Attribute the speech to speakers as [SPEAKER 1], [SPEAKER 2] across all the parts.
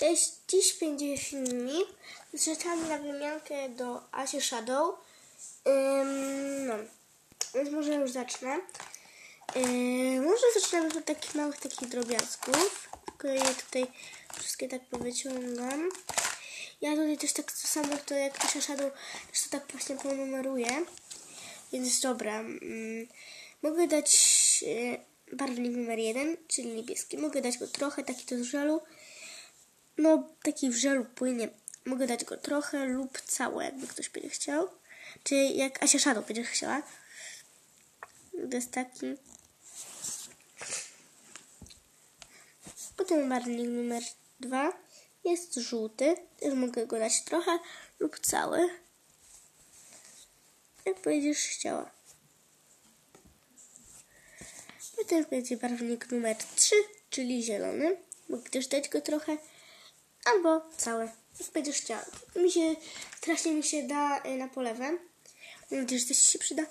[SPEAKER 1] Cześć, dziś będzie filmik z rzeczami na wymiankę do Asi Shadow. Ym, no, więc może już zacznę. Może zaczynamy od takich małych takich drobiazgów. Tylko je tutaj wszystkie tak powyciągam. Ja tutaj też tak to samo, to jak Asia Shadow, też to tak właśnie ponumeruję. Więc dobra. Mogę dać yy, barwnik numer jeden, czyli niebieski. Mogę dać go trochę, taki to z żelu. No, taki w żelu płynie. Mogę dać go trochę lub całe, jakby ktoś będzie chciał. Czy jak Asia Shadow będzie chciała. To jest taki. Potem barwnik numer dwa jest żółty. Też mogę go dać trochę lub cały. Jak będziesz chciała. Potem będzie barwnik numer 3, czyli zielony. Mogę też dać go trochę albo całe, jak będziesz chciała. Mi się, strasznie mi się da y, na polewę. Mam nadzieję, że też się przyda.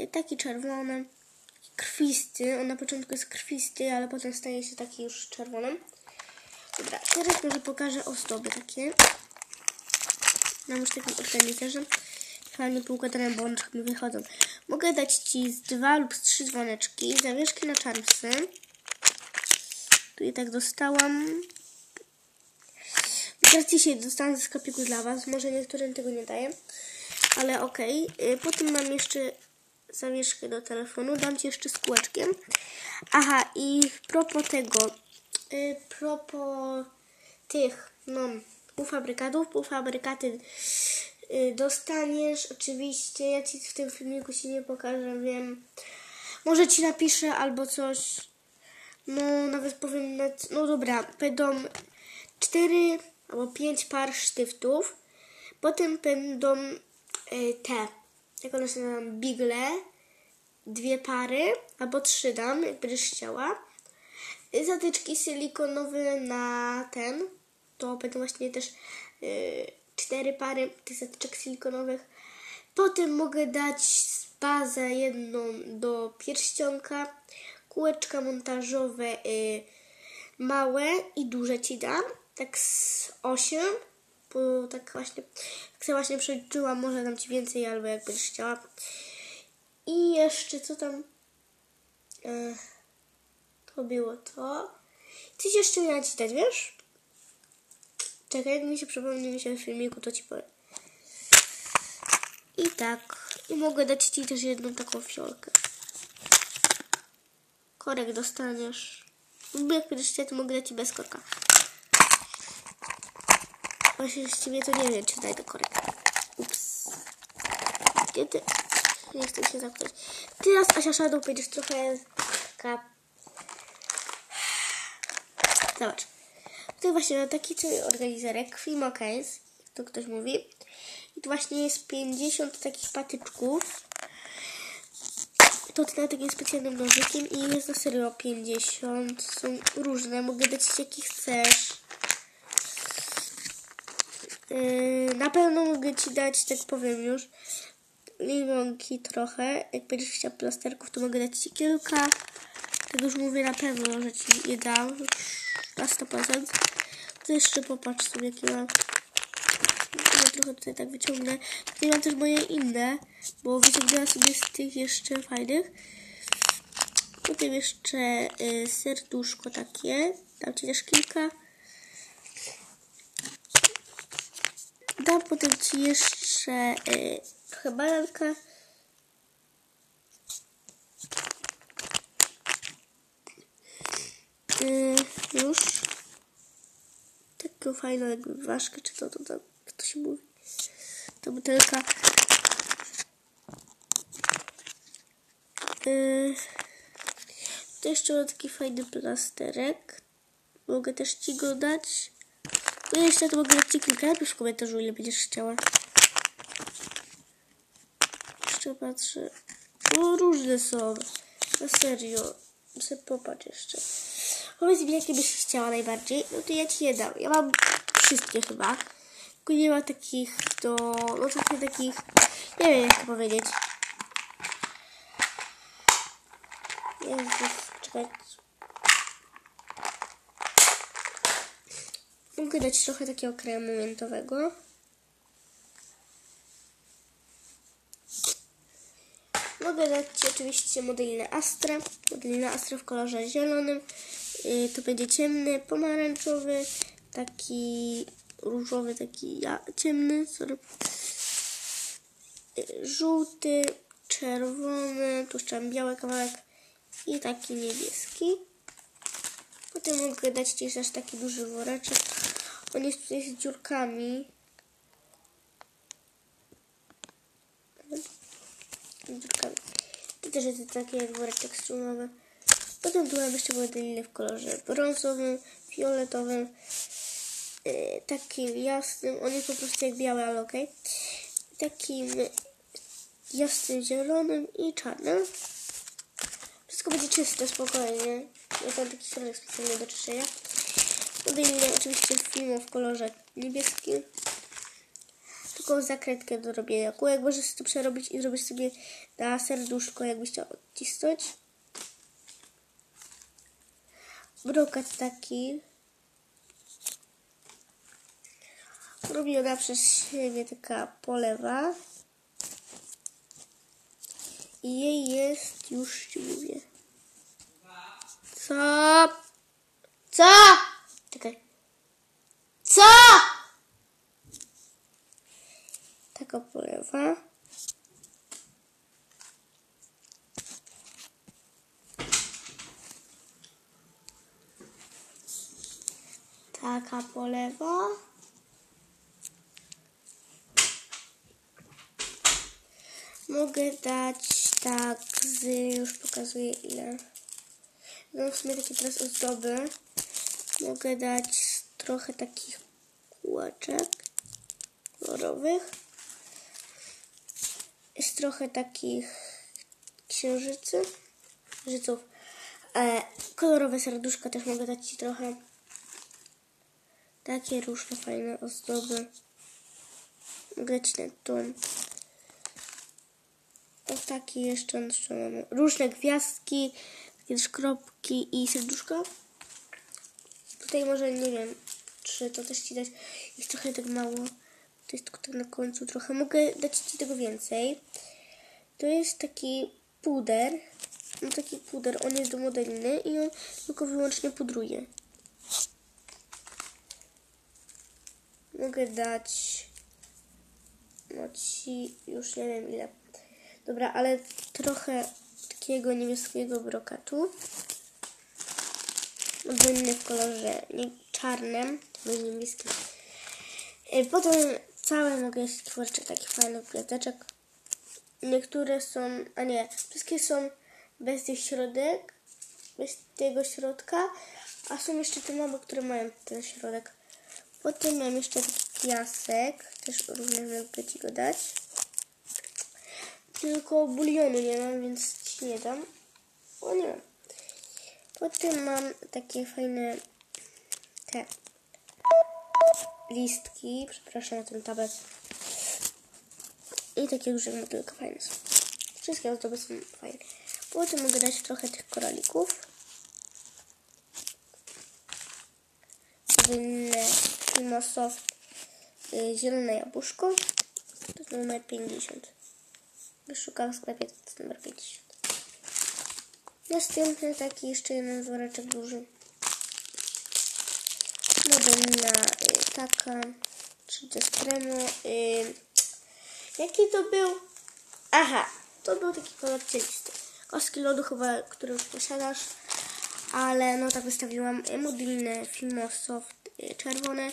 [SPEAKER 1] Y, Taki czerwony, krwisty. On na początku jest krwisty, ale potem staje się taki już czerwonym. Dobra, teraz może pokażę ozdoby takie. Mam już takim organizerzem. Fajnie poukładane, one mi wychodzą. Mogę dać Ci z dwa lub z trzy dzwoneczki, zawieszki na czarmsy. Tu i tak dostałam. Teraz dzisiaj dostałam ze sklepiku dla Was. Może niektórym tego nie daję. Ale okej. Okay. Potem mam jeszcze zawieszkę do telefonu. Dam Ci jeszcze z kółeczkiem. Aha, i propos tego. Y, propos tych, no, półfabrykatów. Półfabrykaty y, dostaniesz. Oczywiście, ja Ci w tym filmiku się nie pokażę, wiem. Może Ci napiszę albo coś. No, nawet powiem, no dobra, będą cztery albo pięć par sztyftów. Potem będą y, te, jak one się nazywają, bigle, dwie pary, albo trzy dam, jak będziesz chciała. Y, zatyczki silikonowe na ten, to będą właśnie też y, cztery pary tych zatyczek silikonowych. Potem mogę dać bazę jedną do pierścionka, kółeczka montażowe małe i duże Ci dam tak z 8, bo tak właśnie, jak sobie właśnie przeliczyłam, może dam Ci więcej, albo jak będziesz chciała. I jeszcze co tam? E, to było to. Coś jeszcze miałam Ci dać, wiesz? Czekaj, jak mi się przypomni mi się w filmiku, to Ci powiem. I tak. I mogę dać Ci też jedną taką fiolkę. Korek dostaniesz. Jak będziesz chciał, to mogę dać Ci bez korka. Ciebie to nie wiem, czy daj do korek. Ups. Ty? Nie chcę się zamknąć. Teraz Asia Shadow będziesz trochę taka... Zobacz. Tutaj właśnie taki cały organizerek Case, jak to ktoś mówi. I tu właśnie jest 50 takich patyczków. To na takim specjalnym nożykiem i jest na serio 50. Są różne, mogę dać ci chcesz. Yy, na pewno mogę Ci dać, tak powiem już, limonki trochę. Jak będziesz chciał plasterków, to mogę dać Ci kilka. Tak już mówię na pewno, że Ci je dam na 100%. To jeszcze popatrz sobie, jakie mam. Ja trochę tutaj tak wyciągnę. Tutaj mam też moje inne, bo wyciągnęłam sobie z tych jeszcze fajnych. Potem jeszcze y, serduszko takie. Dam Ci też kilka. Dam potem Ci jeszcze y, trochę bananka. Y, już. Taką fajną jakby ważkę, czy to, to, to, jak to się mówi. Ta butelka. Y, to jeszcze mam taki fajny plasterek. Mogę też Ci go dać. No jeszcze mogę dać Ci kilka. Napisz w komentarzu, ile będziesz chciała. Jeszcze patrzę. O, różne są. Na serio. Muszę popatrz jeszcze. Powiedz mi, jakie byś chciała najbardziej. No to ja Ci je dam. Ja mam wszystkie chyba. Tylko nie ma takich do... No trochę takich... Nie wiem, jak to powiedzieć. Jezus, czekaj. Mogę dać trochę takiego kremu miętowego. Mogę dać Ci oczywiście modelinę Astra. Modelinę Astra w kolorze zielonym. Yy, to będzie ciemny, pomarańczowy, taki różowy, taki ciemny, sorry. Yy, żółty, czerwony, tu jeszcze biały kawałek i taki niebieski. Potem mogę dać też taki duży woreczek. On jest tutaj z dziurkami. dziurkami. To też jest taki jak woreczek strumowy. Potem tu mam jeszcze modeliny w kolorze brązowym, fioletowym, yy, takim jasnym. On jest po prostu jak biały, ale okej. Okay. Takim jasnym, zielonym i czarnym. Wszystko będzie czyste, spokojnie. Ja mam taki środek specjalny do czyszczenia. Modeliny oczywiście filmu w kolorze niebieskim tylko zakredkę do robienia kółek. Możesz to przerobić i zrobić sobie na serduszko, jakbyś chciał odcisnąć. Brokat taki. Robiona przez siebie taka polewa. I jej jest, już ci mówię. Co? Czekaj. Co? taka polewa. Taka polewa. Mogę dać tak z, już pokazuję ile. No w sumie takie teraz ozdoby. Mogę dać trochę takich kółeczek kolorowych. Jest trochę takich księżycy, księżyców. E, kolorowe serduszka też mogę dać Ci trochę. Takie różne fajne ozdoby. Mogę dać ten ton. O taki jeszcze, jeszcze różne gwiazdki, takie też kropki i serduszka. Tutaj może nie wiem, czy to też Ci dać. Jest trochę tak mało. To jest tylko tak na końcu trochę. Mogę dać Ci tego więcej. To jest taki puder. No taki puder. On jest do modeliny i on tylko wyłącznie pudruje. Mogę dać no ci już nie wiem ile. Dobra, ale trochę takiego niebieskiego brokatu. Modeliny w kolorze nie czarnym, to niebieskim. E, potem całe mogę stworzyć taki fajny kwiateczek. Niektóre są, a nie, wszystkie są bez tych środek, bez tego środka, a są jeszcze te małe, które mają ten środek. Potem mam jeszcze taki piasek, też również mogę Ci go dać. Tylko bulionu nie mam, więc Ci nie dam. O nie. Potem mam takie fajne te listki, przepraszam na ten tablet. I takie duże motylka fajne są. Wszystkie ozdoby są fajne. Potem mogę dać trochę tych koralików. Inne Fimosoft y, zielone jabłuszko. To jest numer 50. Wyszukam w sklepie, to jest numer 50. Następny taki jeszcze jeden woreczek duży. Modelina y, taka, czy to jest kremu. Jaki to był? Aha, to był taki kolor cielisty. Kostki lodu chyba, które już posiadasz. Ale no tak wystawiłam modeliny Filmosoft y, czerwone.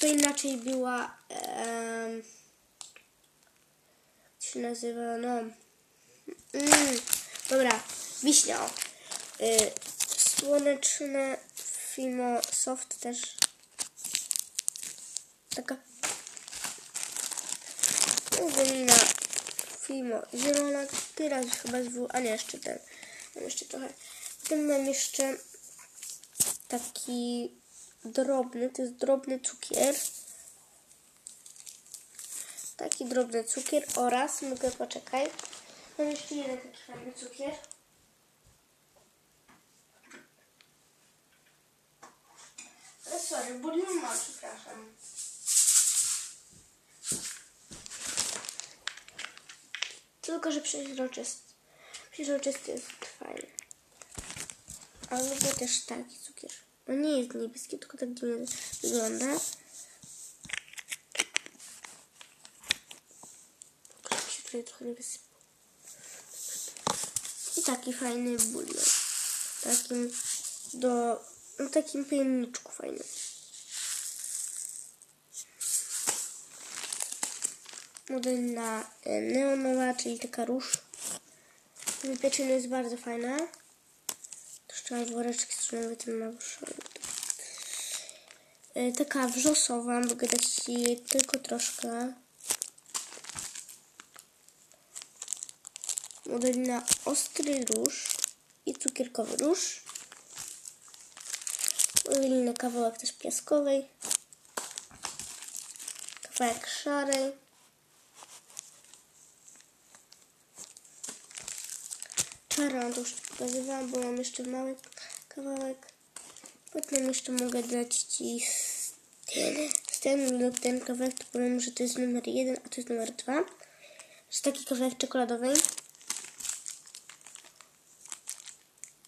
[SPEAKER 1] To inaczej była... Um, się nazywa? No... Mm, dobra, wiśnia. Y, słoneczne Fimo Soft też. Taka Ewelina Fimo zielona. Teraz chyba z a nie jeszcze ten. Mam jeszcze trochę. Potem mam jeszcze taki drobny, to jest drobny cukier. Taki drobny cukier oraz, mogę poczekaj, mam jeszcze jeden taki fajny cukier. sorry, ale bulion ma, przepraszam. Tylko, że przeźroczysty. Przeźroczysty jest fajny. A lubię też taki cukier. No nie jest niebieski, tylko tak dziwnie wygląda. Się tutaj trochę nie wysypał. I taki fajny bulion. Takim do... No takim pojemniczku fajnym. Modelna e, neonowa, czyli taka róż. Wypieczona jest bardzo fajna. Jeszcze mam woreczki, którymi tym naruszony. E, Taka wrzosowa, mogę dać jej tylko troszkę. Modelina ostry róż i cukierkowy róż. Modelina kawałek też piaskowej. Kawałek szarej. Czarną to już pokazywałam, bo mam jeszcze mały kawałek. Potem jeszcze mogę dać Ci ten lub ten kawałek, to powiem, że to jest numer jeden, a to jest numer dwa. Z taki kawałek czekoladowej.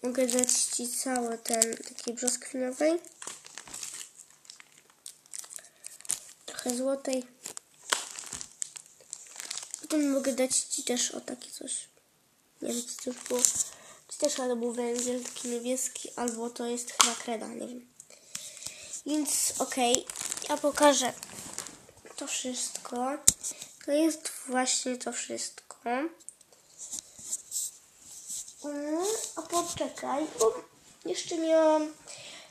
[SPEAKER 1] Mogę dać Ci cały ten takiej brzoskwiniowej. Trochę złotej. Potem mogę dać Ci też o takie coś. Nie wiem, co to było. Czy też albo był węgiel taki niebieski, albo to jest chyba kreda, nie wiem. Więc okej, ja pokażę to wszystko. To jest właśnie to wszystko. Mm, A poczekaj, bo jeszcze miałam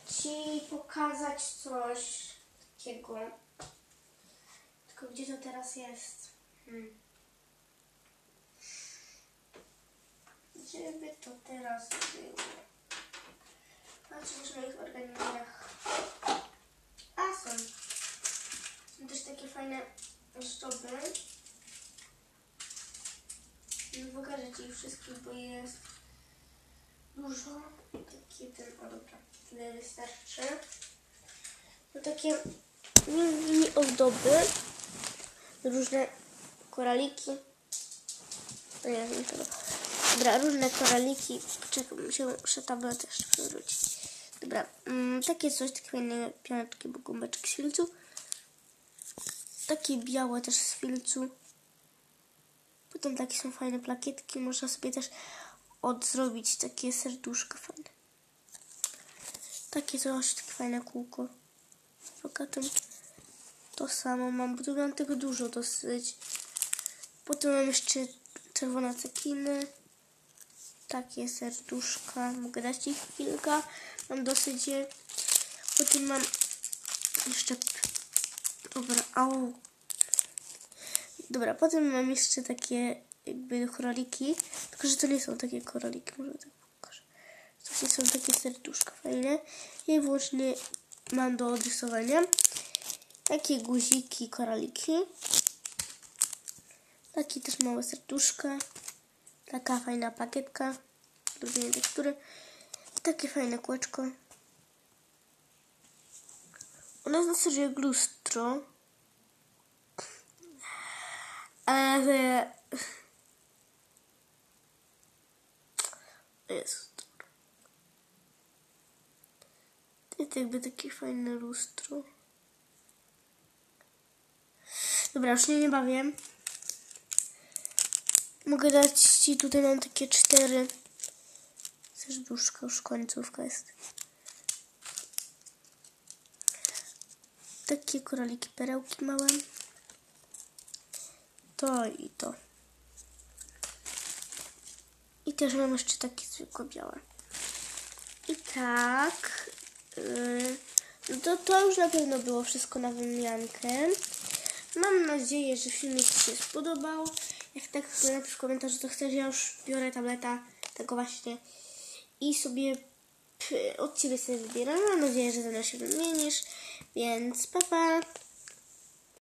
[SPEAKER 1] Ci pokazać coś takiego. Tylko gdzie to teraz jest? Hmm. Gdzie by to teraz było? Patrzę w moich organizmach. A są. Są też takie fajne ozdoby. Nie pokażę Ci ich wszystkich, bo jest dużo. Takie ten, o dobra, tyle wystarczy. To takie mini, ozdoby. Różne koraliki. No nie wiem. Dobra, różne koraliki. Czekaj, muszę, muszę tabletę jeszcze. Dobra, mm, takie coś, takie fajne pioneczki, bo z filcu. Takie białe też z filcu. Potem takie są fajne plakietki. Można sobie też odzrobić takie serduszka fajne. Takie coś, takie fajne kółko. Potem to samo mam, bo tu mam tego dużo dosyć. Potem mam jeszcze czerwone cekiny. Takie serduszka. Mogę dać ich kilka. Mam dosyć je. Potem mam jeszcze... Dobra, au. Dobra, potem mam jeszcze takie jakby koraliki. Tylko, że to nie są takie koraliki. Może tak pokażę. To nie są takie serduszka fajne. I wyłącznie mam do odrysowania. Takie guziki, koraliki. Takie też małe serduszka. Taka fajna pakietka. Zrobienie tekstury. Takie fajne kółeczko. Ono jest na serio lustro. Ale... Jest. To jest jakby takie fajne lustro. Dobra, już nie, nie bawię. Mogę dać ci, tutaj mam takie cztery serduszka, już końcówka jest. Takie koraliki, perełki małe. To i to. I też mam jeszcze takie zwykłe białe. I tak. Yy, no to, to już na pewno było wszystko na wymiankę. Mam nadzieję, że filmik się spodobał. Jak tak, to napisz w komentarzu, co chcesz. Ja już biorę tableta tego właśnie i sobie od Ciebie sobie wybieram. Mam nadzieję, że mną się wymienisz. Więc pa pa!